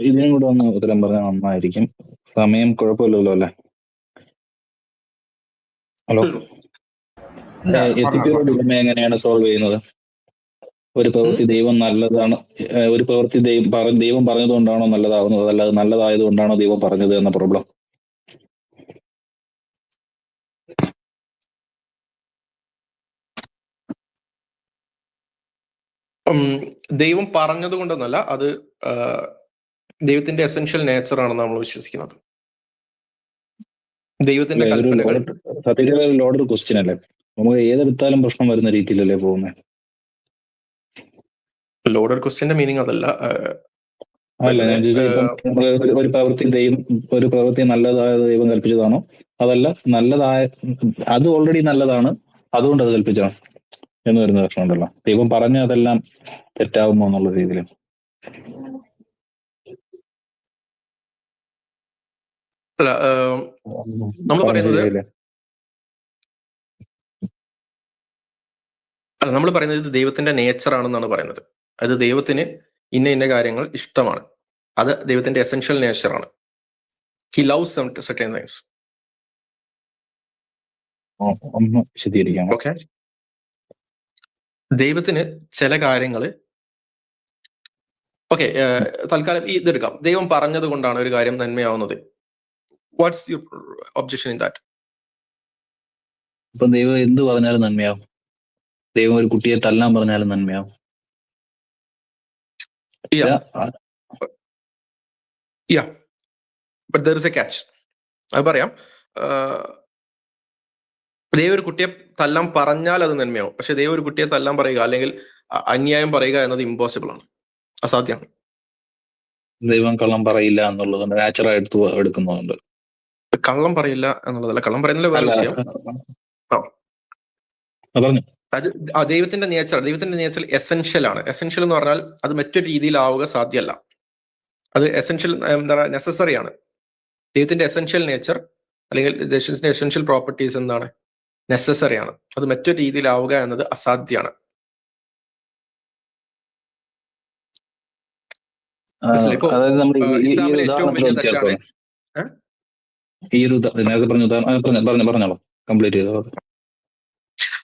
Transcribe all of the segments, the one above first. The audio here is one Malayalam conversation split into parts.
ഇതിനും കൂടെ ഒന്ന് ഉത്തരം പറഞ്ഞാൽ നന്നായിരിക്കും. സമയം കുഴപ്പമില്ലല്ലോ അല്ലേ? ഹലോ. ഇല്ല, എത്തിക്കൊരു എങ്ങനെയാണ് സോൾവ് ചെയ്യുന്നത്? ഒരു പ്രവൃത്തി ദൈവം നല്ലതാണ് ഒരു പ്രവൃത്തി ദൈവം പറ- ദൈവം പറഞ്ഞതുകൊണ്ടാണോ നല്ലതാവുന്നത്? അതല്ലാതെ നല്ലതായത് കൊണ്ടാണോ ദൈവം പറഞ്ഞത് എന്ന പ്രോബ്ലം ദൈവം പറഞ്ഞത് കൊണ്ടൊന്നല്ല അത് ദൈവത്തിന്റെ എസെൻഷ്യൽ നേച്ചർ ആണെന്ന് നമ്മൾ വിശ്വസിക്കുന്നത്. ദൈവത്തിന്റെ കൽപ്പനകൾ. സത്യത്തിൽ ക്വസ്റ്റ്യൻ അല്ലേ? നമുക്ക് ഏതെടുത്താലും പ്രശ്നം വരുന്ന രീതിയിലല്ലേ പോകുന്നത് ലോഡർ ക്വസ്റ്റ്യന്റെ മീനിങ് അതല്ല. അല്ല ഒരു പ്രവൃത്തി ദൈവം ഒരു പ്രവൃത്തി നല്ലതായ ദൈവം കൽപ്പിച്ചതാണോ? അതല്ല നല്ലതായ അത് ഓൾറെഡി നല്ലതാണ് അതുകൊണ്ട് അത് കൽപ്പിച്ചതാണ്. എന്ന് വരുന്ന പ്രശ്നമുണ്ടല്ലോ ദൈവം പറഞ്ഞ അതെല്ലാം തെറ്റാവുമോ എന്നുള്ള രീതിയിൽ അല്ല നമ്മൾ പറയുന്നത് അല്ല നമ്മൾ പറയുന്നത് ഇത് ദൈവത്തിന്റെ നേച്ചർ ആണെന്നാണ് പറയുന്നത്. അത് ദൈവത്തിന് ഇന്ന ഇന്ന കാര്യങ്ങൾ ഇഷ്ടമാണ്. അത് ദൈവത്തിന്റെ എസെൻഷ്യൽ നേച്ചർ ആണ്. ഹി ലവ്സ് സെർട്ടൻ തിങ്സ് വിശദീകരിക്കാം. ഓക്കെ ദൈവത്തിന് ചില കാര്യങ്ങൾ ഓക്കെ തൽക്കാലം ഈ ഇതെടുക്കാം. ദൈവം പറഞ്ഞത് കൊണ്ടാണ് ഒരു കാര്യം നന്മയാവുന്നത്. What's your objection in that ഇപ്പൊ ദൈവം എന്ത് പറഞ്ഞാലും നന്മയാവും. ദൈവം ഒരു കുട്ടിയെ തല്ലാൻ പറഞ്ഞാലും നന്മയാവും. Yeah but there is a catch അത് പറയാം. ദൈവം ഒരു കുട്ടിയെ തല്ലാൻ പറഞ്ഞാൽ അത് നന്മയാവും. പക്ഷെ ദൈവം ഒരു കുട്ടിയെ തല്ലാൻ പറയുക അല്ലെങ്കിൽ അന്യായം പറയുക എന്നത് ഇമ്പോസിബിൾ ആണ്. അസാധ്യമാണ്. ദൈവം കള്ളം പറയില്ല എന്നുള്ളത് നാച്ചുറായിട്ട് എടുക്കുന്നതുകൊണ്ട്. കള്ളം പറയില്ല എന്നുള്ളതല്ല. കള്ളം പറയുന്നില്ല വേറെ വിഷയം. അത് ദൈവത്തിന്റെ നേച്ചർ ദൈവത്തിന്റെ നേച്ചർ എസെൻഷ്യൽ ആണ്. എസെൻഷ്യൽ എന്ന് പറഞ്ഞാൽ അത് മറ്റൊരു രീതിയിലാവുക സാധ്യമല്ല. അത് എസെൻഷ്യൽ എന്താ പറയുക നെസസറി ആണ്. ദൈവത്തിന്റെ എസെൻഷ്യൽ നേച്ചർ അല്ലെങ്കിൽ ദൈവത്തിന്റെ എസെൻഷ്യൽ പ്രോപ്പർട്ടീസ് എന്താണ്? നെസസറി ആണ്. അത് മറ്റൊരു രീതിയിലാവുക എന്നത് അസാധ്യമാണ് ഇസ്ലാമിലെ ഏറ്റവും വലിയ ഒന്ന് തെറ്റാണ്. ചേർത്തോളാം. ഈ ഒരു നേരത്തെ പറഞ്ഞ പറഞ്ഞോളൂ. കംപ്ലീറ്റ് ചെയ്തോ.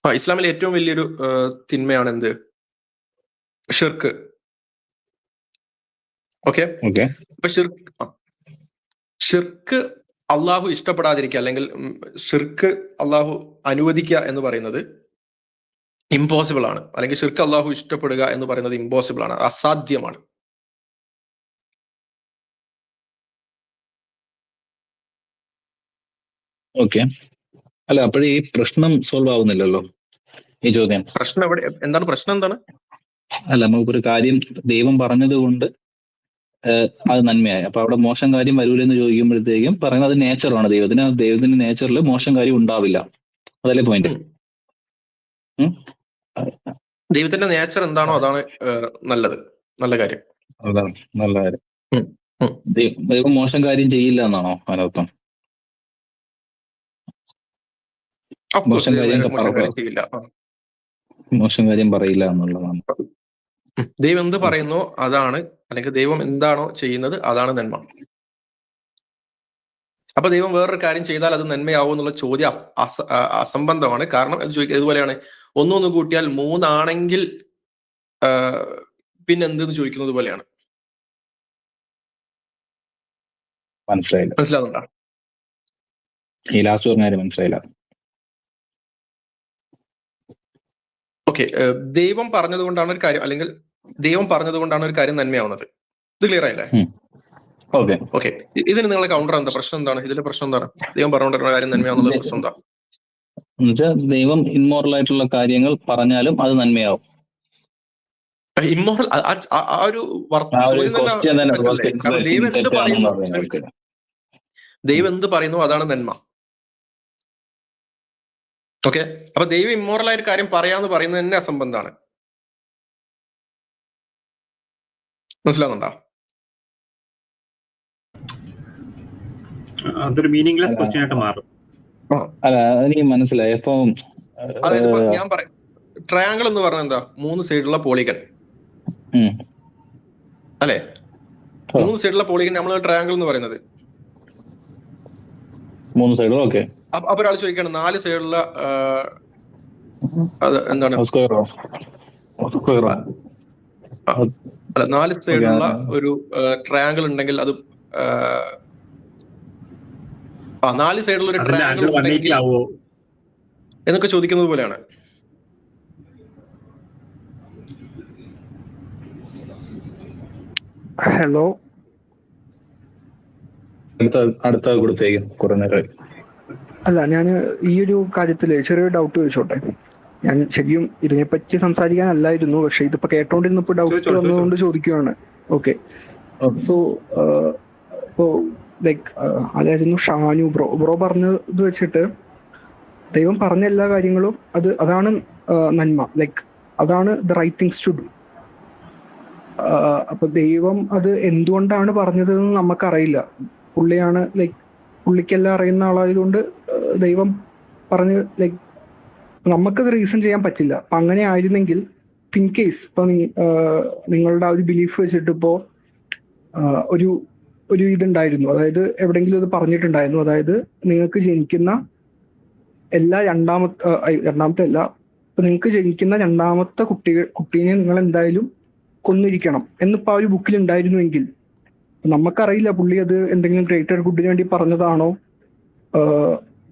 ആ ഇസ്ലാമിലെ ഏറ്റവും വലിയൊരു തിന്മയാണ് എന്ത്? ഷിർക്ക്. ഓക്കെ? ഓക്കെ. അപ്പൊ ഷിർക്ക് ഷിർക്ക് അള്ളാഹു ഇഷ്ടപ്പെടാതിരിക്കുക അല്ലെങ്കിൽ ഷിർക്ക് അള്ളാഹു അനുവദിക്കുക എന്ന് പറയുന്നത് ഇമ്പോസിബിൾ ആണ്. അല്ലെങ്കിൽ ഷിർക്ക് അള്ളാഹു ഇഷ്ടപ്പെടുക എന്ന് പറയുന്നത് ഇമ്പോസിബിൾ ആണ്. അസാധ്യമാണ്. ഓക്കെ. അല്ല അപ്പോഴേ ഈ പ്രശ്നം സോൾവ് ആവുന്നില്ലല്ലോ? ഈ ചോദ്യം. പ്രശ്നം എവിടെ? എന്താണ് പ്രശ്നം എന്താണ്? അല്ല നമുക്കൊരു കാര്യം ദൈവം പറഞ്ഞത് കൊണ്ട് അത് നന്മയായി. അപ്പൊ അവിടെ മോശം കാര്യം വരൂലെന്ന് ചോദിക്കുമ്പോഴത്തേക്കും പറയുന്നത് അത് നേച്ചറാണ് ദൈവത്തിന് ദൈവത്തിന്റെ നേച്ചറിൽ മോശം കാര്യം ഉണ്ടാവില്ല. അതല്ലേ പോയിന്റ് ദൈവത്തിന്റെ നേച്ചർ എന്താണോ അതാണ് നല്ലത്. നല്ല കാര്യം. അതാണ്. നല്ല കാര്യം. ദൈവം മോശം കാര്യം ചെയ്യില്ല എന്നാണോ അതിനർത്ഥം? മോശം കാര്യം മോശം കാര്യം പറയില്ല എന്നുള്ളതാണ്. ദൈവം എന്ത് പറയുന്നു? അതാണ്. അല്ലെങ്കിൽ ദൈവം എന്താണോ ചെയ്യുന്നത് അതാണ് നന്മ. അപ്പൊ ദൈവം വേറൊരു കാര്യം ചെയ്താൽ അത് നന്മയാവും എന്നുള്ള ചോദ്യം അസ- അസംബന്ധമാണ്. കാരണം അത് ചോദിക്കുക ഇതുപോലെയാണ്. ഒന്നൊന്ന് കൂട്ടിയാൽ മൂന്നാണെങ്കിൽ പിന്നെന്തെന്ന് ചോദിക്കുന്നത് പോലെയാണ്. മനസ്സിലായില്ല. മനസ്സിലാവുന്നുണ്ടോ? ഈ ലാസ്റ്റ് പറഞ്ഞ കാര്യം മനസ്സിലായില്ല. ഓക്കെ ദൈവം പറഞ്ഞത് കൊണ്ടാണ് ഒരു കാര്യം അല്ലെങ്കിൽ ദൈവം പറഞ്ഞത് കൊണ്ടാണ് ഒരു കാര്യം നന്മയാവുന്നത്. ഇത് ക്ലിയർ ആയില്ലേ? ഓക്കെ ഓക്കെ ഇതിന് നിങ്ങളെ കൗണ്ടർ എന്താ? പ്രശ്നം എന്താണ്? ഇതിലെ പ്രശ്നം എന്താണ്? ദൈവം പറഞ്ഞുകൊണ്ടിരുന്ന കാര്യം നന്മയാവുന്നുള്ള പ്രശ്നം എന്താ? ദൈവം ഇൻമോറൽ ആയിട്ടുള്ള കാര്യങ്ങൾ പറഞ്ഞാലും അത് നന്മയാവും. ഇമ്മോറൽ ആ ഒരു എന്ത് പറയുന്നു. ദൈവം എന്ത് പറയുന്നു? അതാണ് നന്മ. ഓക്കെ അപ്പൊ ദൈവം ഇമ്മോറൽ ആയ ഒരു കാര്യം പറയാന്ന് പറയുന്നത് തന്നെ അസംബന്ധമാണ് മനസ്സിലാവുന്നുണ്ടോ? അതൊരു മീനിങ്ലെസ് ക്വസ്റ്റ്യൻ ആയിട്ട് മാറും. അല്ല എനിക്ക് മനസ്സിലായി. ഇപ്പൊ അതായത് ഞാൻ പറയാം. ട്രയാങ്കിൾ എന്ന് പറഞ്ഞാൽ എന്താ? മൂന്ന് സൈഡുള്ള പോളിഗൺ അല്ലേ? മൂന്ന് സൈഡുള്ള പോളിഗൺ നമ്മൾ ട്രയാങ്കിൾ എന്ന് പറയുന്നത്. മൂന്ന് സൈഡും ഓക്കെ അപ്പൊ ഒരാൾ ചോദിക്കാണ് നാല് സൈഡുള്ള അത് എന്താണ്? അല്ല നാല് സൈഡുള്ള ഒരു ട്രയാങ്കിൾ ഉണ്ടെങ്കിൽ അത് ആ, നാല് സൈഡുള്ള ഒരു ട്രയാങ്കിൾ ആവോ? എന്നൊക്കെ ചോദിക്കുന്നത് പോലെയാണ്. ഹലോ അടുത്ത അടുത്ത കൊടുത്തേക്കും കുറെ നേരമായി. അല്ല ഞാൻ ഈ ഒരു കാര്യത്തിൽ ചെറിയൊരു ഡൗട്ട് ചോദിച്ചോട്ടെ? ഞാൻ ശരിക്കും ഇതിനെപ്പറ്റി സംസാരിക്കാനല്ലായിരുന്നു പക്ഷെ ഇതിപ്പോ കേട്ടോണ്ടിരുന്നപ്പോ ഡൗട്ട് വന്നതുകൊണ്ട് ചോദിക്കുകയാണ് ഓക്കെ. സോ ഇപ്പോ ലൈക്ക് അതായിരുന്നു ഷാനു. ബ്രോ ബ്രോ പറഞ്ഞത് വെച്ചിട്ട് ദൈവം പറഞ്ഞ എല്ലാ കാര്യങ്ങളും അത് അതാണ് നന്മ. ലൈക്ക് അതാണ് the right things to do അപ്പൊ ദൈവം അത് എന്തുകൊണ്ടാണ് പറഞ്ഞതെന്ന് നമുക്കറിയില്ല. പുള്ളിയാണ് ലൈക്ക് പുള്ളിക്കെല്ലാം അറിയുന്ന ആളായതുകൊണ്ട് ദൈവം പറഞ്ഞ് ലൈക്ക് നമുക്കത് റീസൺ ചെയ്യാൻ പറ്റില്ല. അപ്പൊ അങ്ങനെ ആയിരുന്നെങ്കിൽ ഇൻ കേസ് ഇപ്പൊ നിങ്ങളുടെ ആ ഒരു ബിലീഫ് വെച്ചിട്ട് ഇപ്പോ ഒരു ഒരു ഇതുണ്ടായിരുന്നു. അതായത് എവിടെങ്കിലും ഇത് പറഞ്ഞിട്ടുണ്ടായിരുന്നു. അതായത് നിങ്ങൾക്ക് ജനിക്കുന്ന എല്ലാ രണ്ടാമത്തെ രണ്ടാമത്തെ അല്ല ഇപ്പൊ നിങ്ങൾക്ക് ജനിക്കുന്ന രണ്ടാമത്തെ കുട്ടി കുട്ടീനെ നിങ്ങൾ എന്തായാലും കൊന്നിരിക്കണം. എന്നിപ്പോ ആ ഒരു ബുക്കിൽ ഉണ്ടായിരുന്നുവെങ്കിൽ നമുക്കറിയില്ല പുള്ളി അത് എന്തെങ്കിലും ഗ്രേറ്റർ ഗുഡിന് വേണ്ടി പറഞ്ഞതാണോ?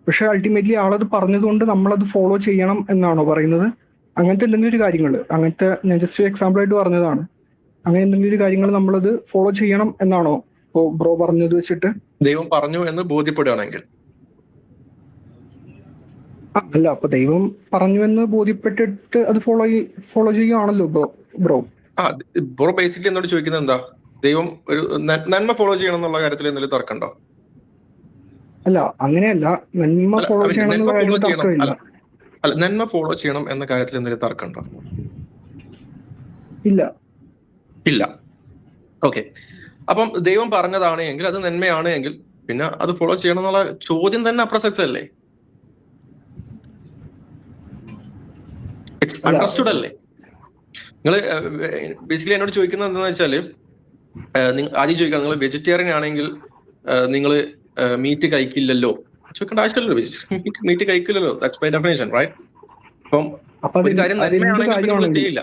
പക്ഷെ അൾട്ടിമേറ്റ്ലി ആളത് പറഞ്ഞതുകൊണ്ട് നമ്മളത് ഫോളോ ചെയ്യണം എന്നാണോ പറയുന്നത്. അങ്ങനത്തെ എന്തെങ്കിലും ഒരു കാര്യങ്ങൾ അങ്ങനത്തെ ഞാൻ ജസ്റ്റ് എക്സാമ്പിൾ ആയിട്ട് പറഞ്ഞതാണ്. അങ്ങനെ എന്തെങ്കിലും ഒരു കാര്യങ്ങൾ നമ്മളത് ഫോളോ ചെയ്യണം എന്നാണോ ഇപ്പോ ബ്രോ പറഞ്ഞത് വെച്ചിട്ട്? ദൈവം പറഞ്ഞു എന്ന് ബോധ്യപ്പെടുകയാണെങ്കിൽ. അല്ല അപ്പൊ ദൈവം പറഞ്ഞു എന്ന് ബോധ്യപ്പെട്ടിട്ട് അത് ഫോളോ ഫോളോ ചെയ്യുകയാണല്ലോ ബ്രോ ബ്രോ ആ ബ്രോ ബേസിക്കലി എന്നോട് ചോദിക്കുന്നത് എന്താ? ദൈവം ഒരു നന്മ ഫോളോ ചെയ്യണം എന്നുള്ള കാര്യത്തിൽ എന്തെങ്കിലും തർക്കമുണ്ടോ? അല്ല അങ്ങനെയല്ല. നന്മ ഫോളോ ചെയ്യണം. അല്ല. നന്മ ഫോളോ ചെയ്യണം എന്ന കാര്യത്തിൽ എന്തെങ്കിലും തർക്കമുണ്ടോ? ഇല്ല. ഇല്ല. ഓക്കെ. അപ്പം ദൈവം പറഞ്ഞതാണ് എങ്കിൽ അത് നന്മയാണ് എങ്കിൽ പിന്നെ അത് ഫോളോ ചെയ്യണം എന്നുള്ള ചോദ്യം തന്നെ അപ്രസക്തല്ലേ? അണ്ടർസ്റ്റുഡ് അല്ലേ. നിങ്ങൾ ബേസിക്കലി എന്നോട് ചോദിക്കുന്നത് എന്താണെന്ന് നിങ്ങ- ആദ്യം ചോദിക്കാം നിങ്ങൾ വെജിറ്റേറിയൻ ആണെങ്കിൽ നിങ്ങൾ മീറ്റ് കഴിക്കില്ലല്ലോ. ചോദിക്കേണ്ട ആവശ്യമില്ലല്ലോ മീറ്റ് കഴിക്കില്ലല്ലോ. ദാറ്റ്സ് ബൈ ഡെഫിനേഷൻ റൈറ്റ് അപ്പം അത് ഒരു കാര്യം അത് നന്മയാണെങ്കിൽ ചെയ്യില്ല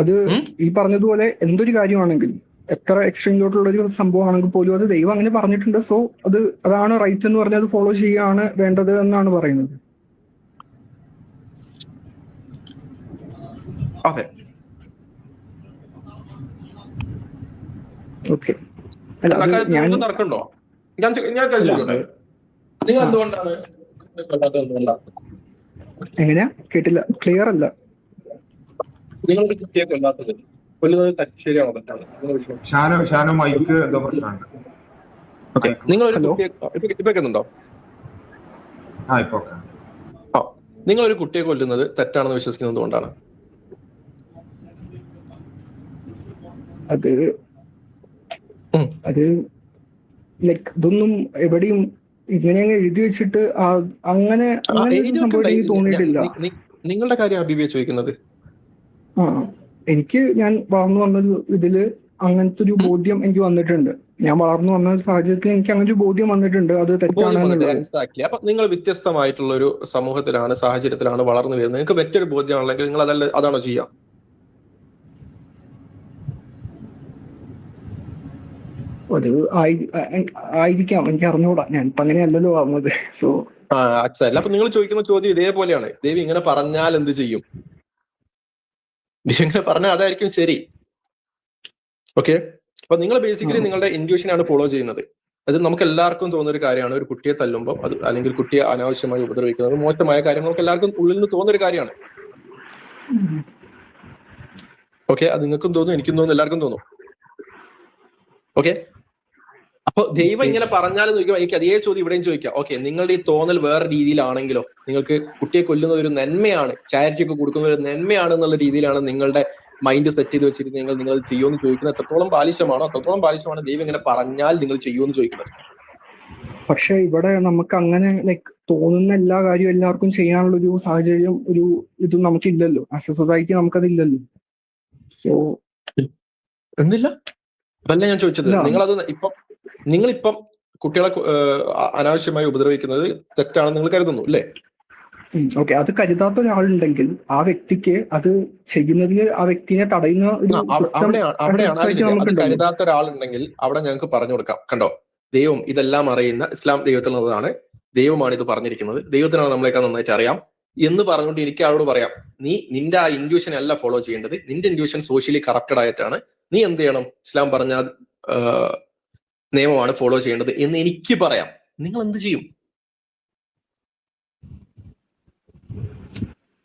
അത് ഈ പറഞ്ഞതുപോലെ എന്തൊരു കാര്യമാണെങ്കിൽ എത്ര എക്സ്ട്രീമിലോട്ടുള്ള ഒരു സംഭവമാണെങ്കിൽ പോലും അത് ദൈവം അങ്ങനെ പറഞ്ഞിട്ടുണ്ട്. സോ അത് അതാണ് റൈറ്റ് എന്ന് പറഞ്ഞത് ഫോളോ ചെയ്യുകയാണ് വേണ്ടത് എന്നാണ് പറയുന്നത്. അതെ. ഓക്കെ. ഞാൻ തർക്കമുണ്ടോ? ഞാൻ നിങ്ങൾ എന്തുകൊണ്ടാണ്? എങ്ങനെയാ? കേട്ടില്ല. ക്ലിയർ അല്ല. നിങ്ങളുടെ കുട്ടിയെ കൊല്ലാത്തത്. കൊല്ലുന്നത് തെറ്റ് ശരിയാണോ തെറ്റാണോ? നിങ്ങൾ ഒരിക്കലും- ഷാനു ഷാനു മൈക്ക് എന്തോ പ്രശ്നമുണ്ട്. Okay. നിങ്ങൾ ഒരു കുട്ടിയെ ഇപ്പൊ കേൾക്കുന്നുണ്ടോ ആ ഇപ്പൊ നിങ്ങൾ ഒരു കുട്ടിയെ കൊല്ലുന്നത് തെറ്റാണെന്ന് വിശ്വസിക്കുന്നത് കൊണ്ടാണ് അത്. അത് ലൈക്ക് ഇതൊന്നും എവിടെയും ഇങ്ങനെ എഴുതി വെച്ചിട്ട് അങ്ങനെ തോന്നിയിട്ടില്ല. നിങ്ങളുടെ കാര്യം അബിബിയെ ചോദിക്കുന്നത്. ആ എനിക്ക് ഞാൻ വളർന്നു വന്ന ഇതിൽ അങ്ങനത്തെ ഒരു ബോധ്യം എനിക്ക് വന്നിട്ടുണ്ട്. ഞാൻ വളർന്നു വന്ന സാഹചര്യത്തിൽ എനിക്ക് അങ്ങനെ ഒരു ബോധ്യം വന്നിട്ടുണ്ട്. അത് അപ്പൊ നിങ്ങൾ വ്യത്യസ്തമായിട്ടുള്ള ഒരു സമൂഹത്തിലാണ് സാഹചര്യത്തിലാണ് വളർന്നു വരുന്നത്. നിങ്ങൾക്ക് മറ്റൊരു ബോധ്യമാണെങ്കിൽ നിങ്ങൾ അതല്ല അതാണോ ചെയ്യുക അത് ആയിരിക്കാം എനിക്ക് അറിഞ്ഞുകൂടാ ഞാൻ ഇപ്പൊ അങ്ങനെയല്ലല്ലോ ആവുന്നത് സോ അല്ല അപ്പൊ നിങ്ങൾ ചോദിക്കുന്ന ചോദ്യം ഇതേപോലെയാണ്. ദേവി ഇങ്ങനെ പറഞ്ഞാൽ എന്ത് ചെയ്യും? ദേവി ഇങ്ങനെ പറഞ്ഞാൽ അതായിരിക്കും ശരി. ഓക്കെ അപ്പൊ നിങ്ങൾ ബേസിക്കലി നിങ്ങളുടെ ഇൻഡ്യൂഷനാണ് ഫോളോ ചെയ്യുന്നത്. അത് നമുക്ക് എല്ലാവർക്കും തോന്നുന്ന ഒരു കാര്യമാണ്. ഒരു കുട്ടിയെ തല്ലുമ്പോൾ അത് അല്ലെങ്കിൽ കുട്ടിയെ അനാവശ്യമായി ഉപദ്രവിക്കുന്നത് മോശമായ കാര്യം നമുക്ക് എല്ലാവർക്കും ഉള്ളിൽ നിന്ന് തോന്നുന്ന ഒരു കാര്യമാണ് ഓക്കെ അത് നിങ്ങൾക്കും തോന്നും എനിക്കും തോന്നും എല്ലാവർക്കും തോന്നും. ഓക്കെ അപ്പൊ ദൈവം ഇങ്ങനെ പറഞ്ഞാൽ ചോദിക്കുമ്പോൾ എനിക്ക് അതേ ചോദ്യം ഇവിടെയും ചോദിക്കാം. ഓക്കെ നിങ്ങളുടെ ഈ തോന്നൽ വേറെ രീതിയിലാണെങ്കിലോ? നിങ്ങൾക്ക് കുട്ടിയെ കൊല്ലുന്നത് ഒരു നന്മയാണ് ചാരിറ്റി ഒക്കെ കൊടുക്കുന്ന ഒരു നന്മയാണ് എന്നുള്ള രീതിയിലാണ് നിങ്ങളുടെ മൈൻഡ് സെറ്റ് ചെയ്ത് വെച്ചിരുന്നത് നിങ്ങൾ നിങ്ങൾ ചെയ്യുമെന്ന് ചോദിക്കുന്നത് എത്രത്തോളം ബാലിശമാണോ അത്രത്തോളം ബാലിശമാണ് ദൈവം ഇങ്ങനെ പറഞ്ഞാൽ നിങ്ങൾ ചെയ്യുമെന്ന് ചോദിക്കുന്നത്. പക്ഷെ ഇവിടെ നമുക്ക് അങ്ങനെ ലൈക്ക് തോന്നുന്ന എല്ലാ കാര്യവും എല്ലാവർക്കും ചെയ്യാനുള്ള ഒരു സാഹചര്യം ഒരു ഇതും നമുക്കില്ലല്ലോ. ആസ് എ സൊസൈറ്റി നമുക്കതില്ലല്ലോ. സോ എന്തില്ല? അതല്ല ഞാൻ ചോദിച്ചത്. നിങ്ങളത് ഇപ്പം നിങ്ങളിപ്പം കുട്ടികളെ അനാവശ്യമായി ഉപദ്രവിക്കുന്നത് തെറ്റാണെന്ന് നിങ്ങൾ കരുതുന്നു അല്ലേ? ഓക്കെ. അത് കരുതാത്ത ഒരാളുണ്ടെങ്കിൽ ആ വ്യക്തിക്ക് അത് ചെയ്യുന്നതിൽ ആ വ്യക്തിനെ തടയുന്ന. കരുതാത്ത ഒരാളുണ്ടെങ്കിൽ അവിടെ ഞങ്ങൾക്ക് പറഞ്ഞു കൊടുക്കാം. കണ്ടോ? ദൈവം ഇതെല്ലാം അറിയുന്ന ഇസ്ലാം ദൈവത്തിൽ നിന്നതാണ്. ദൈവമാണ് ഇത് പറഞ്ഞിരിക്കുന്നത്. ദൈവത്തിനാണ് നമ്മളെക്കാൾ നന്നായിട്ട് അറിയാം എന്ന് പറഞ്ഞുകൊണ്ട് എനിക്ക് അവരോട് പറയാം. നീ നിന്റെ ആ ഇൻഡ്യൂഷൻ അല്ല ഫോളോ ചെയ്യേണ്ടത്. നിന്റെ ഇൻഡ്യൂഷൻ സോഷ്യലി കറപ്റ്റഡ് ആയിട്ടാണ്. നീ എന്ത് ചെയ്യണം? ഇസ്ലാം പറഞ്ഞ നിയമമാണ് ഫോളോ ചെയ്യേണ്ടത് എന്ന് എനിക്ക് പറയാം. നിങ്ങൾ എന്ത് ചെയ്യും?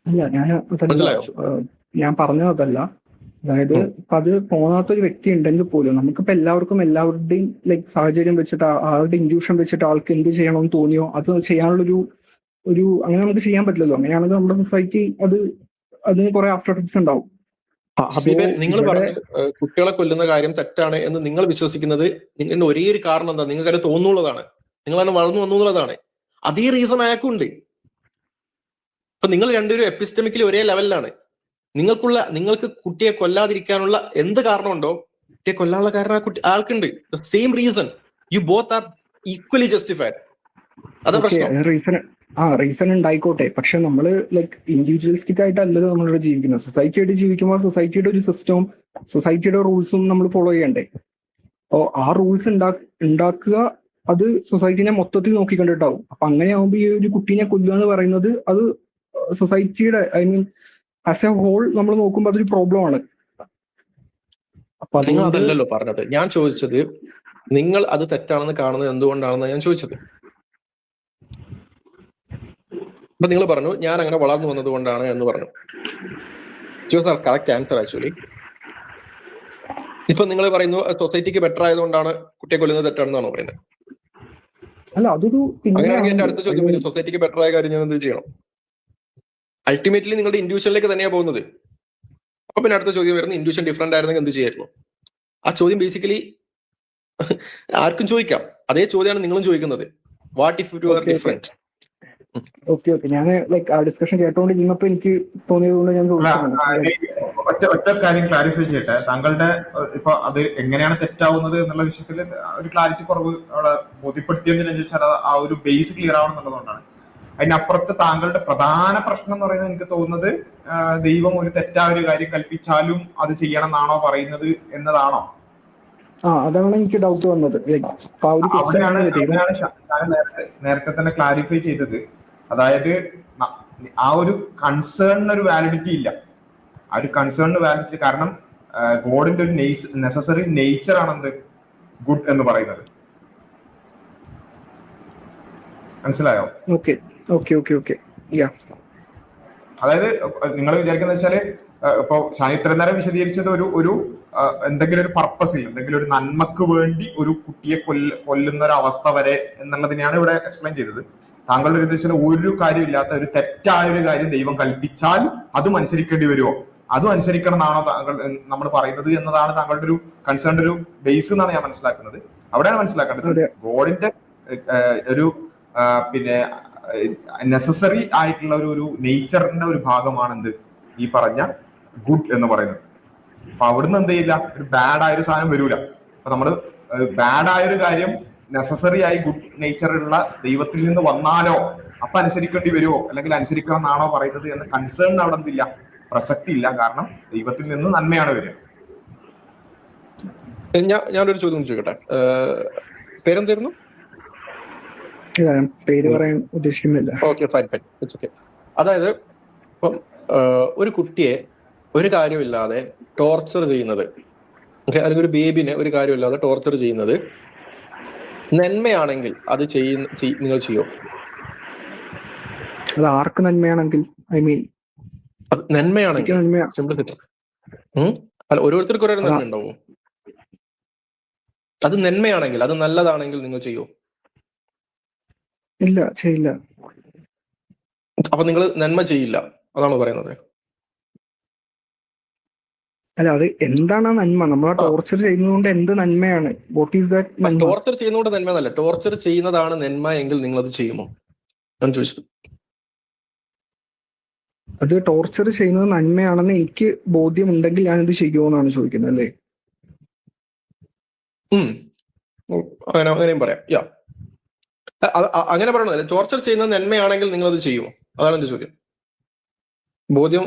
അല്ല ഞാൻ പറഞ്ഞതല്ല. ഞാൻ അതായത് ഇപ്പൊ അത് തോന്നാത്ത ഒരു വ്യക്തി ഉണ്ടെങ്കിൽ പോലും നമുക്കിപ്പോ എല്ലാവർക്കും എല്ലാവരുടെയും ലൈക് സാഹചര്യം വെച്ചിട്ട് ആളുടെ ഇൻഡ്യൂഷൻ വെച്ചിട്ട് ആൾക്ക് എന്ത് ചെയ്യണമെന്ന് തോന്നിയോ അത് ചെയ്യാനുള്ളൊരു ഒരു അങ്ങനെ നമുക്ക് ചെയ്യാൻ പറ്റില്ലല്ലോ. അങ്ങനെയാണെങ്കിൽ നമ്മുടെ സൊസൈറ്റി അത് അതിന് കുറെ ആഫ്റ്റർ എഫക്ട്സ് ഉണ്ടാവും. ഹബീബെ നിങ്ങൾ പറഞ്ഞു കുട്ടികളെ കൊല്ലുന്ന കാര്യം തെറ്റാണ് എന്ന് നിങ്ങൾ വിശ്വസിക്കുന്നത് നിങ്ങളുടെ ഒരേ ഒരു കാരണം എന്താ? നിങ്ങൾക്ക് അത് തോന്നുന്നുള്ളതാണ് നിങ്ങൾ അതിനെ വളർന്നു വന്നു എന്നുള്ളതാണ് അതേ റീസൺ അയാൾക്കുണ്ട്. അപ്പൊ നിങ്ങൾ രണ്ടുപേരും എപ്പിസ്റ്റമിക്കലി ഒരേ ലെവലിലാണ് നിങ്ങൾക്കുള്ള നിങ്ങൾക്ക് കുട്ടിയെ കൊല്ലാതിരിക്കാനുള്ള എന്ത് കാരണമുണ്ടോ? കുട്ടിയെ കൊല്ലാനുള്ള കാരണം ആ കുട്ടി ആൾക്കുണ്ട്. The same reason you both are equally justified അതാ പ്രശ്നം. ആ റീസൺ ഉണ്ടായിക്കോട്ടെ. പക്ഷെ നമ്മൾ ലൈക് ഇൻഡിവിജ്വലിസ്റ്റിക് ആയിട്ടല്ലല്ലോ നമ്മളിവിടെ ജീവിക്കുന്നത്. സൊസൈറ്റി ആയിട്ട് ജീവിക്കുമ്പോൾ സൊസൈറ്റിയുടെ ഒരു സിസ്റ്റവും സൊസൈറ്റിയുടെ റൂൾസും നമ്മൾ ഫോളോ ചെയ്യണ്ടേ. അപ്പോൾ ആ റൂൾസ് ഉണ്ടാക്കുക അത് സൊസൈറ്റിനെ മൊത്തത്തിൽ നോക്കിക്കണ്ടിട്ടാവും. അപ്പൊ അങ്ങനെയാവുമ്പോ ഈ ഒരു കുട്ടീനെ കൊല്ലുക എന്ന് പറയുന്നത് അത് സൊസൈറ്റിയുടെ I mean as a whole നമ്മൾ നോക്കുമ്പോൾ അതൊരു പ്രോബ്ലം ആണ്. അപ്പൊ നിങ്ങൾ അതല്ലല്ലോ പറഞ്ഞത്. ഞാൻ ചോദിച്ചത് നിങ്ങൾ അത് തെറ്റാണെന്ന് കാണുന്നത് എന്തുകൊണ്ടാണെന്ന് ഞാൻ ചോദിച്ചത്. അപ്പൊ നിങ്ങൾ പറഞ്ഞു ഞാൻ അങ്ങനെ വളർന്നു വന്നത് കൊണ്ടാണ് എന്ന് പറഞ്ഞു. സാർ കറക്റ്റ് ആൻസർ ആക്ച്വലി ഇപ്പൊ നിങ്ങൾ പറയുന്നു സൊസൈറ്റിക്ക് ബെറ്റർ ആയതുകൊണ്ടാണ് കുട്ടിയെ കൊല്ലുന്നത് തെറ്റാണെന്നാണോ പറയുന്നത്? അല്ല അതൊരു അങ്ങനെയാണെങ്കിൽ എന്റെ അടുത്ത ചോദ്യം വരും സൊസൈറ്റിക്ക് ബെറ്റർ ആയ കാര്യം ഞാൻ എന്ത് ചെയ്യണം? അൾട്ടിമേറ്റ്ലി നിങ്ങളുടെ ഇൻഡ്യൂഷനിലേക്ക് തന്നെയാണ് പോകുന്നത്. അപ്പൊ പിന്നെ അടുത്ത ചോദ്യം വരുന്നത് ഇൻഡ്യൂഷൻ ഡിഫറെന്റ് ആയിരുന്നെങ്കിൽ എന്ത് ചെയ്യായിരുന്നു? ആ ചോദ്യം ബേസിക്കലി ആർക്കും ചോദിക്കാം അതേ ചോദ്യമാണ് നിങ്ങളും ചോദിക്കുന്നത്. What if you are. Different okay okay ഞാൻ ലൈക്ക് ആ ഡിസ്കഷൻ കേട്ടോണ്ട് ഇരുന്നപ്പോ എനിക്ക് തോന്നിയതുകൊണ്ട് ഞാൻ ഒറ്റ ഒറ്റ കാര്യം ക്ലാരിഫൈ ചെയ്യട്ടെ. താങ്കളുടെ ഇപ്പൊ അത് എങ്ങനെയാണ് തെറ്റാവുന്നത് എന്നുള്ള വിഷയത്തിൽ ഒരു ക്ലാരിറ്റി കുറവ് അവിടെ ബോധ്യപ്പെടുത്തിയതിനെ ചോദിച്ചാൽ ആ ഒരു ബേസ് ക്ലിയർ ആവണം എന്നുള്ളതുകൊണ്ടാണ്. അതിനപ്പുറത്ത് താങ്കളുടെ പ്രധാന പ്രശ്നം എന്ന് പറയുന്നത് എനിക്ക് തോന്നുന്നത് ദൈവം ഒരു തെറ്റായ ഒരു കാര്യം കൽപ്പിച്ചാലും അത് ചെയ്യണം എന്നാണോ പറയുന്നത് എന്നതാണോ? ആ അതാണ് എനിക്ക് ഡൗട്ട് വന്നത്. അവിടെയാണ് നേരത്തെ തന്നെ ക്ലാരിഫൈ ചെയ്തത്. അതായത് ആ ഒരു കൺസേണിന് ഒരു വാലിഡിറ്റി ഇല്ല. ആ ഒരു കൺസേണിന് വാലിഡിറ്റി കാരണം ഗോഡിന്റെ ഒരു നെസസറി നേച്ചർ ആണ് എന്ത് ഗുഡ് എന്ന് പറയുന്നത്. മനസ്സിലായോ? Okay okay okay okay yeah അതായത് നിങ്ങൾ വിചാരിക്കുന്ന വെച്ചാൽ ഇപ്പൊ ഷാനി ഇത്രയും നേരം വിശദീകരിച്ചത് ഒരു ഒരു എന്തെങ്കിലും ഒരു പർപ്പസിൽ എന്തെങ്കിലും ഒരു നന്മക്ക് വേണ്ടി ഒരു കുട്ടിയെ കൊല്ല കൊല്ലുന്ന ഒരു അവസ്ഥ വരെ എന്നുള്ളതിനെയാണ് ഇവിടെ എക്സ്പ്ലെയിൻ ചെയ്തത്. താങ്കളുടെ ഒരു വെച്ചാൽ ഒരു കാര്യമില്ലാത്ത ഒരു തെറ്റായ ഒരു കാര്യം ദൈവം കൽപ്പിച്ചാൽ അതും അനുസരിക്കേണ്ടി വരുമോ? അതും അനുസരിക്കണം എന്നാണോ താങ്കൾ നമ്മൾ പറയുന്നത് എന്നതാണ് താങ്കളുടെ ഒരു കൺസേൺ ഒരു ബേസ് എന്നാണ് ഞാൻ മനസ്സിലാക്കുന്നത്. അവിടെയാണ് മനസ്സിലാക്കേണ്ടത്. ഗോഡിന്റെ ഒരു പിന്നെ നെസസറി ആയിട്ടുള്ള ഒരു ഒരു നേച്ചറിന്റെ ഒരു ഭാഗമാണ് എന്ത് ഈ പറഞ്ഞ ഗുഡ് എന്ന് പറയുന്നത്. അപ്പൊ അവിടുന്ന് എന്ത് ചെയ്യില്ല? ഒരു ബാഡ് ആയ ഒരു സാധനം വരൂല. അപ്പൊ നമ്മൾ ബാഡ് ആയ ഒരു കാര്യം നെസസറി ആയി ഗുഡ് നേച്ചർ ഉള്ള ദൈവത്തിൽ നിന്ന് വന്നാലോ? അപ്പൊ അനുസരിക്കേണ്ടി വരുമോ അല്ലെങ്കിൽ അനുസരിക്കണം എന്നാണോ പറയുന്നത് എന്ന കൺസേൺ അവിടെ എന്തില്ല? പ്രസക്തി ഇല്ല. കാരണം ദൈവത്തിൽ നിന്ന് നന്മയാണ് വരിക. ഞാൻ ഞാനൊരു ചോദ്യം ചോദിക്കട്ടെ? പേരെന്തായിരുന്നു? പേര് പറയാൻ ഉദ്ദേശിക്കുന്നില്ല. Okay fine fine. It's okay അതായത് ഇപ്പം ഒരു കുട്ടിയെ ഒരു കാര്യമില്ലാതെ ടോർച്ചർ ചെയ്യുന്നത്. ഓക്കെ അല്ലെങ്കിൽ ഒരു ബേബിനെ ഒരു കാര്യമില്ലാതെ ടോർച്ചർ ചെയ്യുന്നത് നന്മയാണെങ്കിൽ അത് ചെയ്യുന്ന നിങ്ങൾ ചെയ്യോ? അത് ആർക്ക് നന്മയാണെങ്കിൽ ഐ മീൻ അത് നന്മയാണെങ്കിൽ. സിമ്പിൾ സിംപ്ലിസിറ്റി അല്ല ഓരോരുത്തർക്കും ഓരോ നന്മ ഉണ്ടാവും? അത് നന്മയാണെങ്കിൽ അത് നല്ലതാണെങ്കിൽ നിങ്ങൾ ചെയ്യോ? ഇല്ല ചെയ്യില്ല. അപ്പൊ നിങ്ങൾ നന്മ ചെയ്യില്ല. അതാണ് പറയുന്നത്? അല്ല അത് എന്താണ് നന്മ? നമ്മളെ. ടോർച്ചർ ചെയ്യുന്നതുകൊണ്ട് എന്ത് നന്മയാണ്? വാട്ട് ഈസ് ദാറ്റ് ടോർച്ചർ ചെയ്യുന്നതുകൊണ്ട് നന്മ എന്നല്ല. ടോർച്ചർ ചെയ്യുന്നതാണ് നന്മ എങ്കിൽ നിങ്ങൾ അത് ചെയ്യുമോ? ഞാൻ ചോദിച്ചത്. അത് ടോർച്ചർ ചെയ്യുന്നത് നന്മയാണെന്ന് എനിക്ക് ബോധ്യമുണ്ടെങ്കിൽ ഞാൻ ഇത് ചെയ്യുമോന്നാണ് ചോദിക്കുന്നത് അല്ലേ. അങ്ങനെ അങ്ങനെയും പറയാം. യാ അങ്ങനെ പറയണതല്ലേ. ടോർച്ചർ ചെയ്യുന്നത് നന്മയാണെങ്കിൽ നിങ്ങൾ അത് ചെയ്യുമോ? അതാണ് എന്റെ ചോദ്യം. ബോധ്യം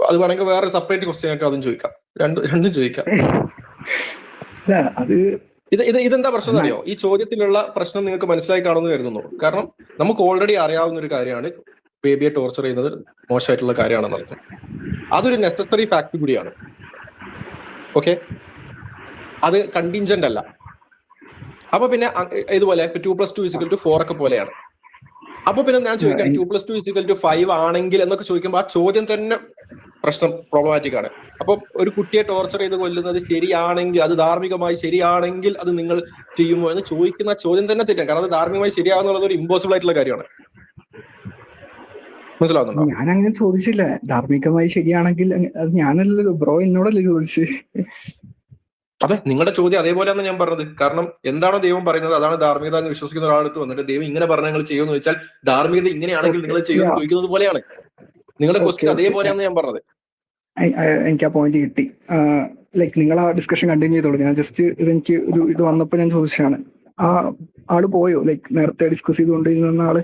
അത് വേണമെങ്കിൽ വേറെ സെപ്പറേറ്റ് ക്വസ്റ്റ്യൻ ആയിട്ട് അതും ചോദിക്കാം. രണ്ടും രണ്ടും ചോദിക്കാം. അത് ഇത് ഇത് ഇതെന്താ പ്രശ്നം അറിയോ? ഈ ചോദ്യത്തിലുള്ള പ്രശ്നം നിങ്ങൾക്ക് മനസ്സിലായി കാണുമെന്ന് കരുതുന്നു. കാരണം നമുക്ക് ഓൾറെഡി അറിയാവുന്ന ഒരു കാര്യമാണ് ബേബിയെ ടോർച്ചർ ചെയ്യുന്നത് മോശമായിട്ടുള്ള കാര്യമാണെന്നുള്ളത് അതൊരു നെസസറി ഫാക്ട് കൂടിയാണ്. ഓക്കെ അത് കണ്ടിഞ്ചന്റ് അല്ല. അപ്പൊ പിന്നെ ഇതുപോലെ two plus two is equal to four ഒക്കെ പോലെയാണ്. അപ്പൊ പിന്നെ ഞാൻ ചോദിക്കാം two plus two is equal to five ആണെങ്കിൽ എന്നൊക്കെ ചോദിക്കുമ്പോൾ ആ ചോദ്യം തന്നെ പ്രശ്നം പ്രോബ്ലമാറ്റിക് ആണ്. അപ്പൊ ഒരു കുട്ടിയെ ടോർച്ചർ ചെയ്ത് കൊല്ലുന്നത് ശരിയാണെങ്കിൽ അത് ധാർമ്മികമായി ശരിയാണെങ്കിൽ അത് നിങ്ങൾ ചെയ്യുമോ എന്ന് ചോദിക്കുന്ന ചോദ്യം തന്നെ തെറ്റാണ്. കാരണം അത് ധാർമ്മികമായി ശരിയാകുന്നുള്ളത് ഒരു ഇമ്പോസിബിൾ ആയിട്ടുള്ള കാര്യമാണ്. മനസ്സിലാവുന്നുണ്ടോ? ഞാൻ അങ്ങനെ ചോദിച്ചില്ല. ധാർമ്മികമായി ശരിയാണെങ്കിൽ അത് ഞാനല്ലല്ലോ. ബ്രോ എന്നോടല്ലേ ചോദിച്ചു. അതെ നിങ്ങളുടെ ചോദ്യം അതേപോലെയാണ് ഞാൻ പറഞ്ഞത്. കാരണം എന്താണോ ദൈവം പറയുന്നത് അതാണ് ധാർമ്മികത എന്ന് വിശ്വസിക്കുന്ന ഒരാളെടുത്ത് വന്നിട്ട് ദൈവം ഇങ്ങനെ പറഞ്ഞു നിങ്ങൾ ചെയ്യുമെന്ന് വെച്ചാൽ ധാർമ്മികത ഇങ്ങനെയാണെങ്കിൽ നിങ്ങൾ ചെയ്യുമെന്ന് ചോദിക്കുന്നത് പോലെയാണ്. നിങ്ങളുടെ ക്വസ്റ്റ്യൻ. അതേപോലെയാണ് ഞാൻ പറഞ്ഞത്. എനിക്ക് ആ പോയിന്റ് കിട്ടി. ലൈക്ക് നിങ്ങൾ ആ ഡിസ്കഷൻ കണ്ടിന്യൂ ചെയ്തോളൂ. ഞാൻ ജസ്റ്റ് ഇതെനിക്ക് ഒരു ഇത് വന്നപ്പോൾ ഞാൻ ചോദിച്ചതാണ്. ആ ആൾ പോയോ? ലൈക്ക് നേരത്തെ ഡിസ്കസ് ചെയ്തുകൊണ്ടിരുന്ന ആൾ?